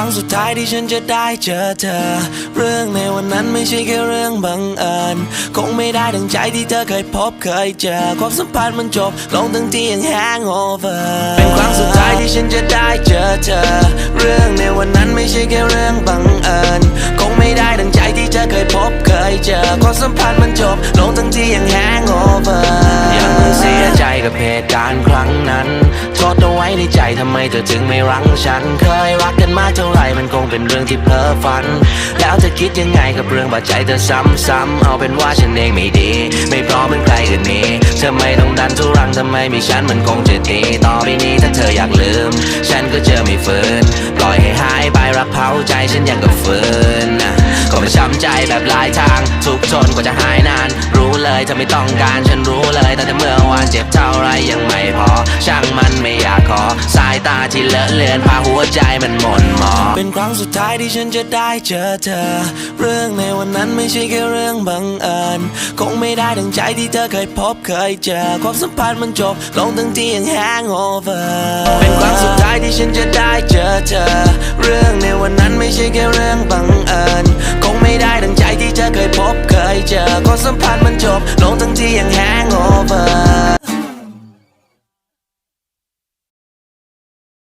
ั้งสุดท้ายที่ฉันจะได้เจอเธอ เรื่องในวันนั้นไม่ใช่แค่เรื่องบังเอิญคงไม่ได้ดังใจที่เธอเคยพบเคยเจอความสัมพันธ์มันจบลงทั้งที่ยังแฮงโอเวอร์เป็นครั้งสุดท้ายที่ฉันจะได้เจอเธอ เรื่องในวันนั้นไม่ใช่แค่เรื่องบังเอิญคงไม่ได้ดังใจที่เธอเคยพบเคยเจอความสัมพันธ์มันจบลงทั้งที่ยังแฮงโอเวอร์ยังเสียใจกับเหตุการณ์ครั้งนั้น โทษเอาไว้ในใจทำไมเธอถึงไม่รังฉัน เคยรักกันมากเท่าไหร่มันคงเป็นเรื่องที่เพ้อฝัน แล้วเธอคิดยังไงกับเรื่องบาดใจเธอซ้ำๆเอาเป็นว่าฉันเองไม่ดี ไม่พร้อมเป็นใครอื่นนี้เธอไมต้องดันทุรังทำไมมีฉันมันคงจะดีต่อไปนี้ถ้าเธออยากลืม ฉันก็เจอไม่ฝืนปล่อยให้หายไปรักเผาใจฉันยังกับฝืนนก็มาช้ำใจแบบหลายทางทุกทนกว่าจะหายนาน รู้เลยเธอไม่ต้องการฉันรู้เลยตั้งแต่เมื่อวานเจ็บเท่า ไรยังไม่พอ ช่างมันไม่อยากขอ สายตาที่เลอะเลือนพาหัวใจมันหม่นหมอ เป็นครั้งสุดท้ายที่ฉันจะได้เจอเธอ เรื่องในวันนั้นไม่ใช่แค่เรื่องบังเอิญคงไม่ได้ดังใจที่เธอเคยพบเคยเจอ ความสัมพันธ์มันจบลงทั้งที่ยังแฮงโอเวอร์เป็นครั้งสุดท้ายที่ฉันจะได้เจอเธอ เรื่องในวันนั้นไม่ใช่แค่เรื่องบังเอิญคงไม่ได้ดังใจที่เธอเคยพบเคยเจอความสัมพันธ์มันจบลงทั้งที่ยัง